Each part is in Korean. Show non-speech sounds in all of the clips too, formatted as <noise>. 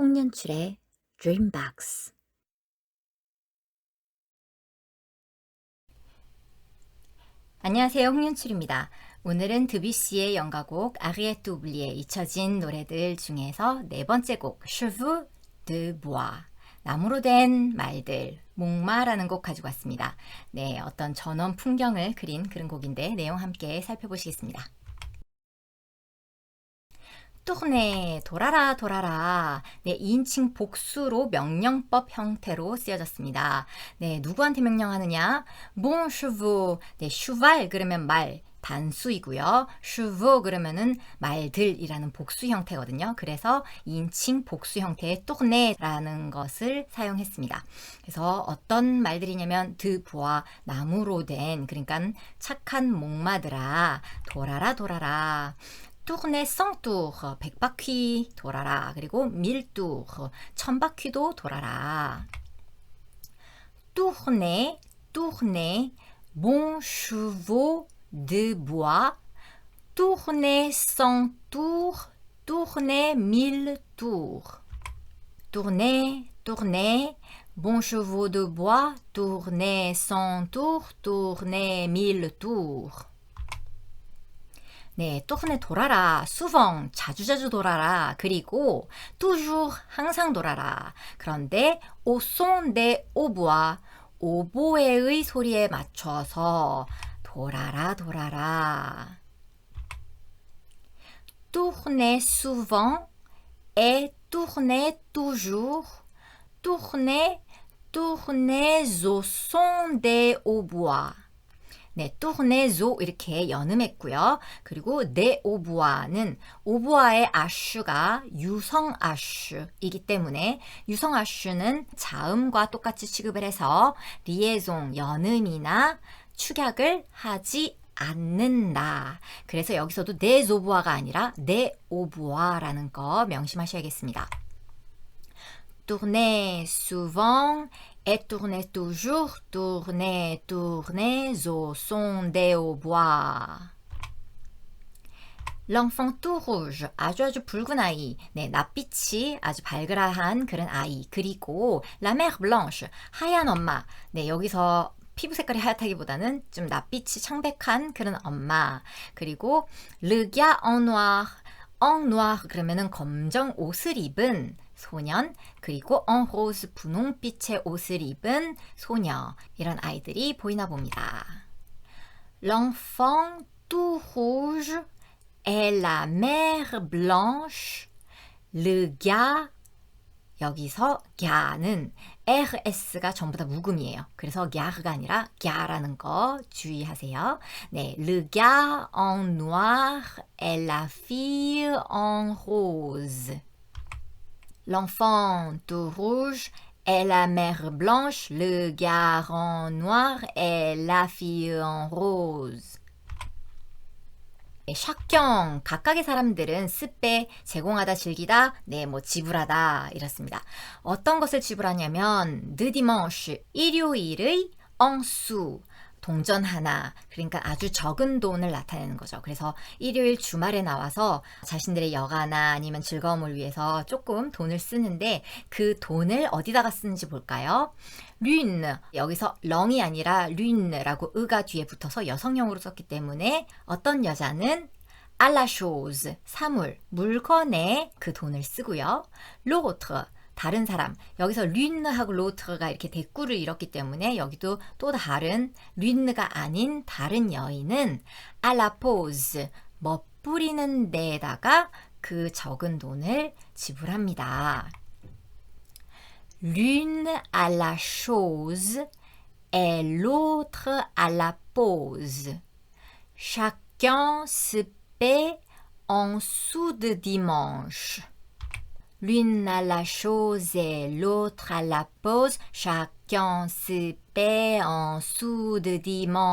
홍윤출의 Dreambox 안녕하세요. 홍윤출입니다. 오늘은 드뷔시의 연가곡 아리에트 오블리에 잊혀진 노래들 중에서 네 번째 곡 Cheveux de Bois 나무로 된 말들 목마라는 곡 가지고 왔습니다. 네, 어떤 전원 풍경을 그린 그런 곡인데 내용 함께 살펴보시겠습니다. Tourner 돌아라 돌아라 네 2인칭 복수로 명령법 형태로 쓰여졌습니다. 네 누구한테 명령하느냐 bon cheval 네 cheval 그러면 말 단수이고요. cheval 그러면은 말들이라는 복수 형태거든요. 그래서 2인칭 복수 형태의 tourner라는 것을 사용했습니다. 그래서 어떤 말들이냐면 드보아 나무로 된 그러니까 착한 목마들아 돌아라 돌아라 tourner sans tour, 백바퀴 돌아라. 그리고 mille tour, 천바퀴도 돌아라. tourner, tourner, bon chevaux de bois, tourner sans tour, tourner mille tours. tourner, tourner, bon chevaux de bois, tourner sans tour, tourner mille tours. 네, 또훈에 돌아라. 수펑 자주자주 돌아라. 그리고 toujours 항상 돌아라. 그런데 오송 데 오브와 오보에의 소리에 맞춰서 돌아라 돌아라. et tourner toujours. tourner tourner au son des hautbois. 네, tournezo 이렇게 연음했고요. 그리고 네 오부아는 오부아의 아슈가 유성 아슈이기 때문에 유성 아슈는 자음과 똑같이 취급을 해서 리에송 연음이나 축약을 하지 않는다. 그래서 여기서도 네 조부아가 아니라 네 오부아라는 거 명심하셔야겠습니다. tourner souvent et tourner toujours, tourner, tourner au son des hautbois. L'enfant tout rouge, 아주 아주 붉은 아이, 네, 낯빛이 아주 발그라한 그런 아이. 그리고 la mère blanche, 하얀 엄마. 네, 여기서 피부 색깔이 하얗다기보다는 좀 낯빛이 창백한 그런 엄마. 그리고 le gars en noir, en noir 그러면은 검정 옷을 입은 소년, 그리고 en rose 분홍빛의 옷을 입은 소녀 이런 아이들이 보이나 봅니다. L'enfant tout rouge est la mère blanche. Le gars 여기서 갸는 rs가 전부 다 묵음이에요. 그래서 갸가 아니라 갸라는 거 주의하세요. 네, le gars en noir est la fille en rose. L'enfant tout rouge est la mère blanche, le gars en noir est la fille en rose. 샥경 각각의 사람들은 스페 제공하다 즐기다 네뭐 지불하다 이렇습니다. 어떤 것을 지불하냐면 느디먼쉬 일요일의 엉수 동전 하나, 그러니까 아주 적은 돈을 나타내는 거죠. 그래서 일요일 주말에 나와서 자신들의 여가나 아니면 즐거움을 위해서 조금 돈을 쓰는데 그 돈을 어디다가 쓰는지 볼까요? 륜, 여기서 렁이 아니라 륜라고 의가 뒤에 붙어서 여성형으로 썼기 때문에 어떤 여자는 알라쇼즈, 사물, 물건에 그 돈을 쓰고요. 로트, 다른 사람. 여기서 륜느하고 로트가 이렇게 대꾸를 이뤘기 때문에 여기도 또 다른 륜느가 아닌 다른 여인은 알라포즈 멋부리는 데에다가 그 적은 돈을 지불합니다. L'une à la chose et l'autre en sous de dimanche. L'une à la chose et l'autre à la pause, chacun se paie en sous de dimanche.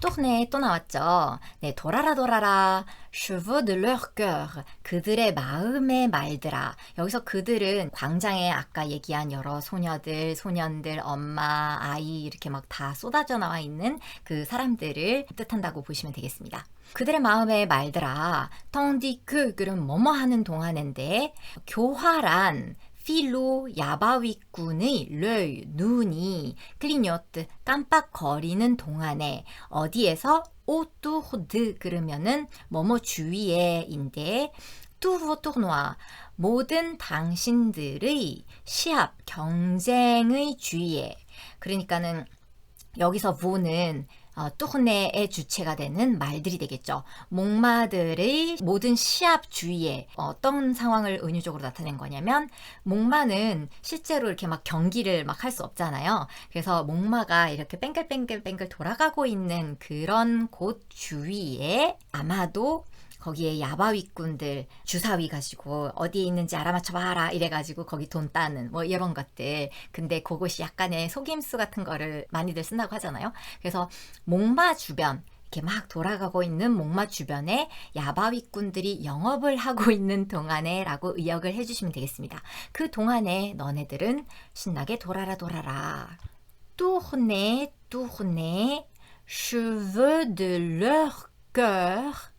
Tourner 또 나왔죠. 네, 돌아라 돌아라. cheveux de leur cœur. 그들의 마음의 말들아. 여기서 그들은 광장에 아까 얘기한 여러 소녀들, 소년들, 엄마, 아이 이렇게 막 다 쏟아져 나와 있는 그 사람들을 뜻한다고 보시면 되겠습니다. 그들의 마음의 말들아. tandis que 그럼 뭐뭐 하는 동안인데 교활한 필로 야바위꾼의 르 눈이 클리뇨트 깜빡거리는 동안에 어디에서 오뚜드 그러면은 뭐뭐 주위에인데 뚜르토르노아 모든 당신들의 시합 경쟁의 주위에. 그러니까는 여기서 보는 어, 뚜흐네의 주체가 되는 말들이 되겠죠. 목마들의 모든 시합 주위에 어떤 상황을 은유적으로 나타낸 거냐면 목마는 실제로 이렇게 막 경기를 막 할 수 없잖아요. 그래서 목마가 이렇게 뺑글뺑글뺑글 돌아가고 있는 그런 곳 주위에 아마도 거기에 야바위꾼들 주사위 가지고 어디에 있는지 알아맞혀봐라 이래가지고 거기 돈 따는 뭐 이런 것들 근데 그것이 약간의 속임수 같은 거를 많이들 쓴다고 하잖아요 그래서 목마 주변 이렇게 막 돌아가고 있는 목마 주변에 야바위꾼들이 영업을 하고 있는 동안에 라고 의역을 해주시면 되겠습니다. 그 동안에 너네들은 신나게 돌아라 돌아라. tourner, tourner, cheveux de leur cœur,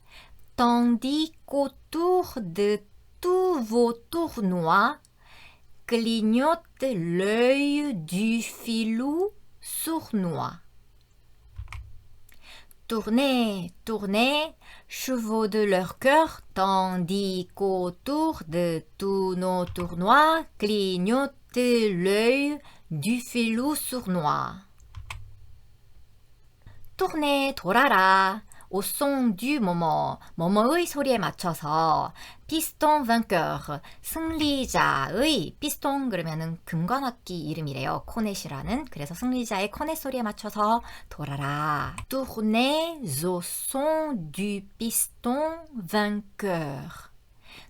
tandis qu'autour de tous vos tournois clignote l'œil du filou sournois. Tournez, tournez, chevaux de leur cœur, tandis qu'autour de tous nos tournois clignote l'œil du filou sournois. tournez, 돌 son du 뭐뭐, 뭐뭐의 소리에 맞춰서 피스톤 vainqueur, 승리자의 피스톤 그러면은 금관악기 이름이래요. 코넷이라는. 그래서 승리자의 코넷 소리에 맞춰서 돌아라. tournez au son du piston vainqueur.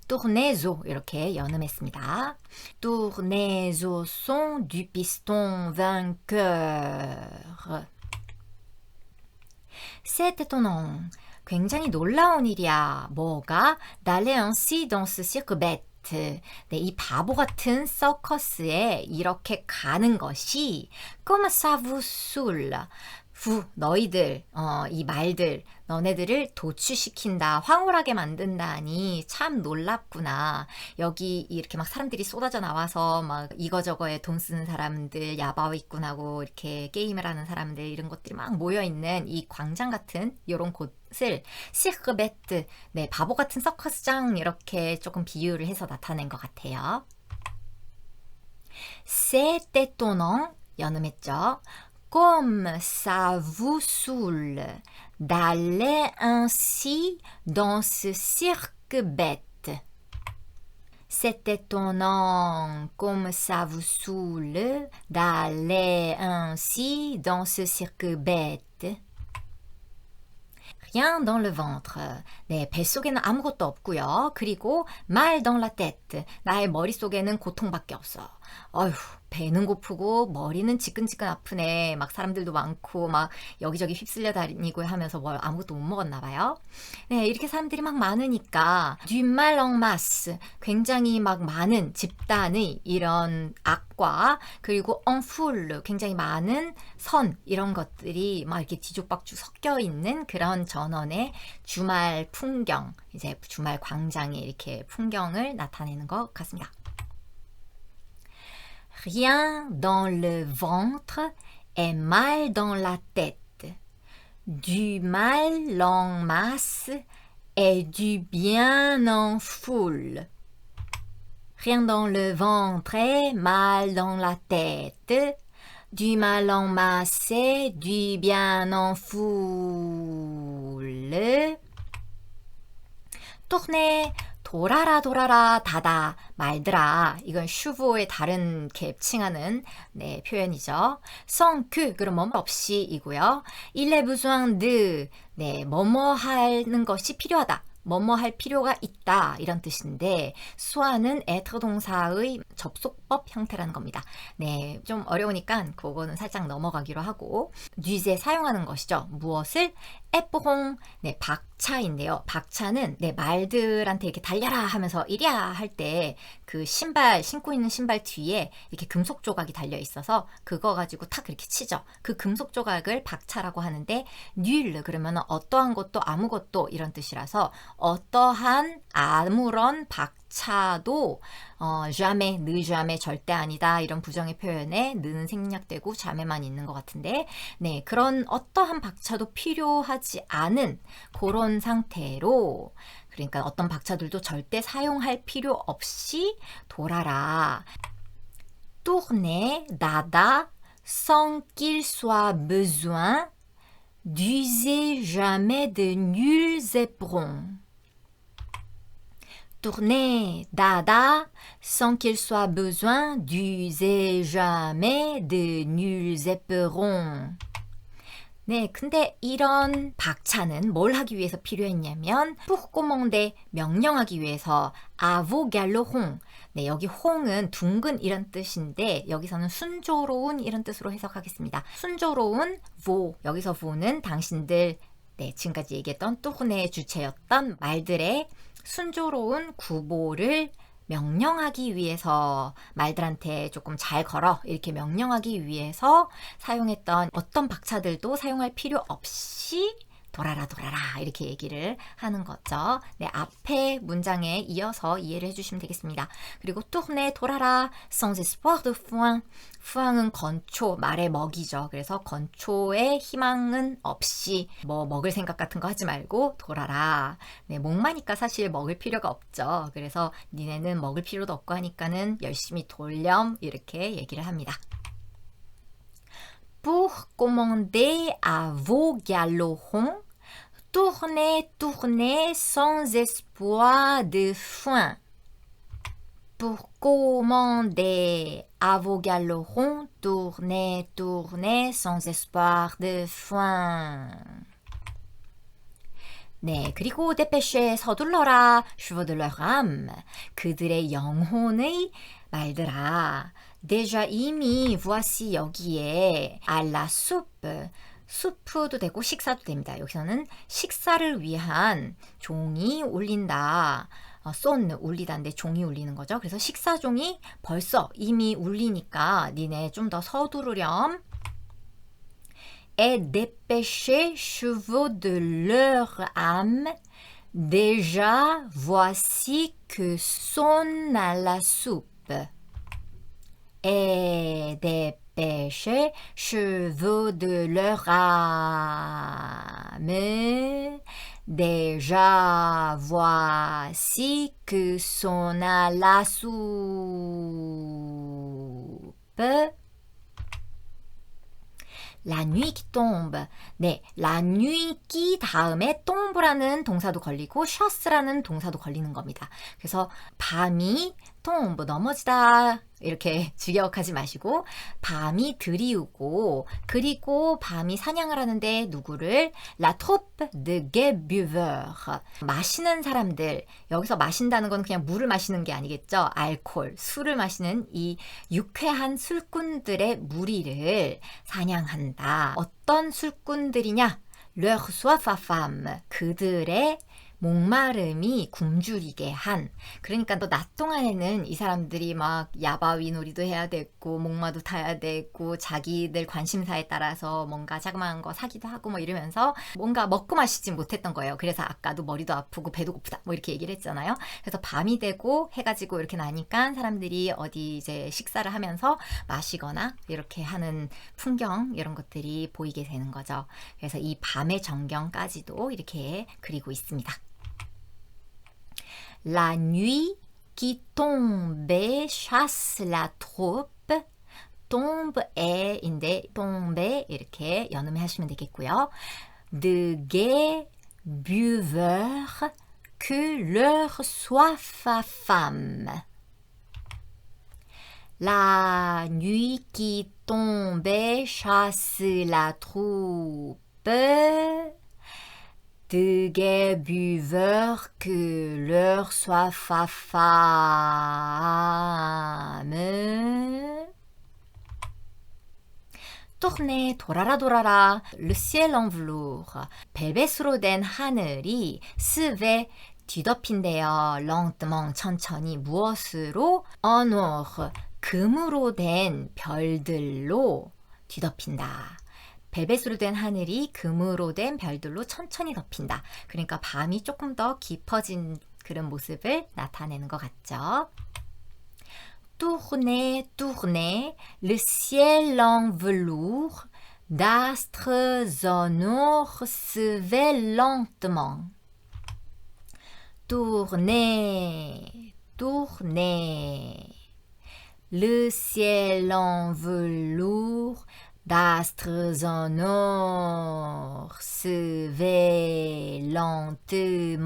tournez au 이렇게 연음했습니다. tournez au son du piston vainqueur. Étonnant. 굉장히 놀라운 일이야. 뭐가? Dans ce cirque bête. 네, 이 바보 같은 서커스에 이렇게 가는 것이 comme. 부, 너희들, 어, 이 말들, 너네들을 도취시킨다, 황홀하게 만든다니 참 놀랍구나. 여기 이렇게 막 사람들이 쏟아져 나와서 막 이거저거에 돈 쓰는 사람들, 야바위꾼하고 이렇게 게임을 하는 사람들, 이런 것들이 막 모여 있는 이 광장 같은 이런 곳을 시크베트, 네, 바보 같은 서커스장 이렇게 조금 비유를 해서 나타낸 것 같아요. Étonnant, 연음했죠. comme ça vous saoule d'aller ainsi dans ce cirque bête. C'est étonnant comme ça vous saoule d'aller ainsi dans ce cirque bête. rien dans le ventre. 네, 뱃속에는 아무것도 없고요. 그리고 mal dans la tête. 나의 머릿속에는 고통밖에 없어. 어휴, 배는 고프고 머리는 지끈지끈 아프네. 막 사람들도 많고 막 여기저기 휩쓸려 다니고 하면서 뭘 아무것도 못 먹었나 봐요. 네, 이렇게 사람들이 막 많으니까 masse. 굉장히 막 많은 집단의 이런 악과 그리고 foule. 굉장히 많은 선 이런 것들이 막 이렇게 뒤죽박죽 섞여 있는 그런 전원의 주말 풍경, 이제 주말 광장의 이렇게 풍경을 나타내는 것 같습니다. Rien dans le ventre et mal dans la tête. Du mal en masse et du bien en foule. Rien dans le ventre et mal dans la tête. Du mal en masse et du bien en foule. Tournez, torara torara tada, 말들아 이건 슈브의 다른 갭칭하는 네, 표현이죠. 성그 그럼 뭐뭐 없이이고요. 일레 부수앙드 네 뭐뭐 하는 것이 필요하다. 뭐뭐 할 필요가 있다 이런 뜻인데 수아는 être 동사의 접속법 형태라는 겁니다. 네, 좀 어려우니까 그거는 살짝 넘어가기로 하고 뒤에 사용하는 것이죠. 무엇을 에뽀홍 네, 박차인데요. 박차는 네, 말들한테 이렇게 달려라 하면서 이랴 할 때 그 신발 신고 있는 신발 뒤에 이렇게 금속 조각이 달려 있어서 그거 가지고 탁 이렇게 치죠. 그 금속 조각을 박차라고 하는데 뉘르 그러면 어떠한 것도 아무것도 이런 뜻이라서 어떠한 아무런 박 차도 어, jamais, ne jamais 절대 아니다 이런 부정의 표현에 느는 생략되고 자매만 있는 것 같은데 네 그런 어떠한 박차도 필요하지 않은 그런 상태로 그러니까 어떤 박차들도 절대 사용할 필요 없이 돌아라. tourner, dada, sans qu'il soit besoin d'user jamais de nuls éperons. Tourner, dada, sans qu'il soit besoin d'user jamais de nuls éperons. 네, 근데 이런 박차는 뭘 하기 위해서 필요했냐면 뿌꼬몽대 명령하기 위해서 아보갤로 홍. 네, 여기 홍은 둥근 이런 뜻인데 여기서는 순조로운 이런 뜻으로 해석하겠습니다. 순조로운 보. 여기서 보는 당신들 네, 지금까지 얘기했던 또훈의 주체였던 말들의 순조로운 구보를 명령하기 위해서 말들한테 조금 잘 걸어 이렇게 명령하기 위해서 사용했던 어떤 박차들도 사용할 필요 없이 돌아라 돌아라 이렇게 얘기를 하는 거죠. 네, 앞에 문장에 이어서 이해를 해주시면 되겠습니다. 그리고 tourner 돌아라 sans espoir de foin fuang은 건초 말의 먹이죠. 그래서 건초의 희망은 없이 뭐 먹을 생각 같은 거 하지 말고 돌아라. 네, 목마니까 사실 먹을 필요가 없죠. 그래서 니네는 먹을 필요도 없고 하니까는 열심히 돌렴 이렇게 얘기를 합니다. pour commander à vos galopons, tournez, tournez sans espoir de foin. Pour commander à vos galopons, tournez, tournez sans espoir de foin. 네, 그리고 데페쉐 서둘러라, 슈버들러람. 그들의 영혼의 말들아. Déjà 이미 voici 여기에 à la soupe 수프도 되고 식사도 됩니다. 여기서는 식사를 위한 종이 울린다. 어, 쏜 울리다인데 종이 울리는 거죠. 그래서 식사종이 벌써 이미 울리니까 니네 좀 더 서두르렴. Et dépêchez chevaux de leur âme. Déjà voici que sonne à la soupe. Et dépêcher cheveux de leur âme. Déjà voici que son à la soupe. La nuit tombe. 네, qui 다음에 tombe라는 동사도 걸리고 shus라는 동사도 걸리는 겁니다. 그래서 밤이 tombe 넘어지다 이렇게 <laughs> 직역하지 마시고 밤이 드리우고 그리고 밤이 사냥을 하는데 누구를? La troupe de gue buveurs 마시는 사람들. 여기서 마신다는 건 그냥 물을 마시는 게 아니겠죠? 알콜 술을 마시는 이 유쾌한 술꾼들의 무리를 사냥한다. 어떤 술꾼 들이냐 leur soif à femme 그들의 목마름이 굶주리게 한 그러니까 또 낮 동안에는 이 사람들이 막 야바위 놀이도 해야 됐고 목마도 타야 됐고 자기들 관심사에 따라서 뭔가 자그마한 거 사기도 하고 뭐 이러면서 뭔가 먹고 마시지 못했던 거예요. 그래서 아까도 머리도 아프고 배도 고프다 뭐 이렇게 얘기를 했잖아요. 그래서 밤이 되고 해가 지고 이렇게 나니까 사람들이 어디 이제 식사를 하면서 마시거나 이렇게 하는 풍경 이런 것들이 보이게 되는 거죠. 그래서 이 밤의 전경까지도 이렇게 그리고 있습니다. La nuit qui tombait chasse la troupe. tombe에인데 tombe 이렇게 연음해 하시면 되겠고요. De gai buveurs que leur soif affame. La nuit qui tombait chasse la troupe. De gai buveurs que leur soif affame. tourner 돌아라 돌아라 le ciel en velours 벨벳으로 된 하늘이 스베 뒤덮인대요. lentement 천천히 무엇으로 en or 금으로 된 별들로 뒤덮인다. 벨벳으로 된 하늘이 금으로 된 별들로 천천히 덮인다. 그러니까 밤이 조금 더 깊어진 그런 모습을 나타내는 것 같죠. Tournez, tournez, le ciel en velours d'astres en or se lentement. Tournez, tournez. Le ciel en velours d'astres en or se lentement.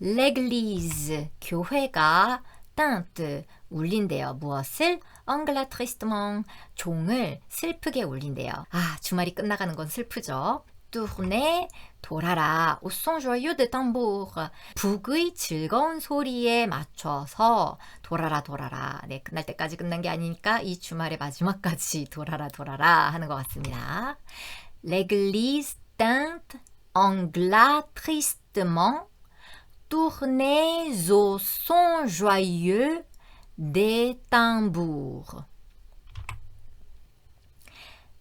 L'église, 교회가 tinte, 울린대요. 무엇을? 엉글라 트리스트멍, 종을 슬프게 울린대요. 아, 주말이 끝나가는 건 슬프죠. Tourner, 돌아라. joyeux de tambour. 북의 즐거운 소리에 맞춰서 돌아라 돌아라. 네, 끝날 때까지 끝난 게 아니니까 이 주말의 마지막까지 돌아라 돌아라 하는 것 같습니다. L'église tinte, angla tristement, tournez au son joyeux des tambours.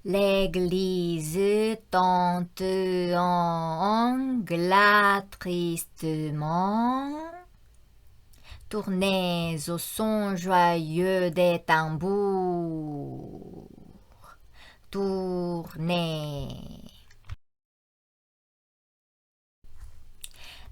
L'église tente en glas tristement. Tournez au son joyeux des tambours. Tournez.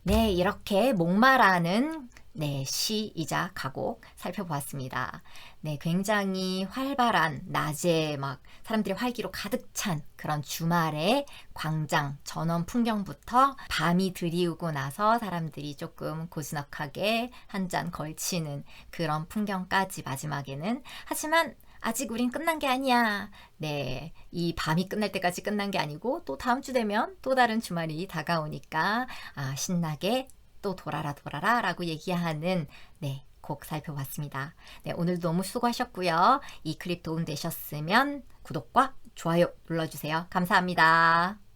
네, 이렇게 목마라는 네, 시이자 가곡 살펴보았습니다. 네, 굉장히 활발한 낮에 막 사람들이 활기로 가득 찬 그런 주말의 광장 전원 풍경부터 밤이 들이우고 나서 사람들이 조금 고즈넉하게 한 잔 걸치는 그런 풍경까지 마지막에는 하지만 아직 우린 끝난 게 아니야. 네. 이 밤이 끝날 때까지 끝난 게 아니고 또 다음 주 되면 또 다른 주말이 다가오니까 아, 신나게 또 돌아라 돌아라 라고 얘기하는 네. 곡 살펴봤습니다. 네, 오늘도 너무 수고하셨고요. 이 클립 도움되셨으면 구독과 좋아요 눌러주세요. 감사합니다.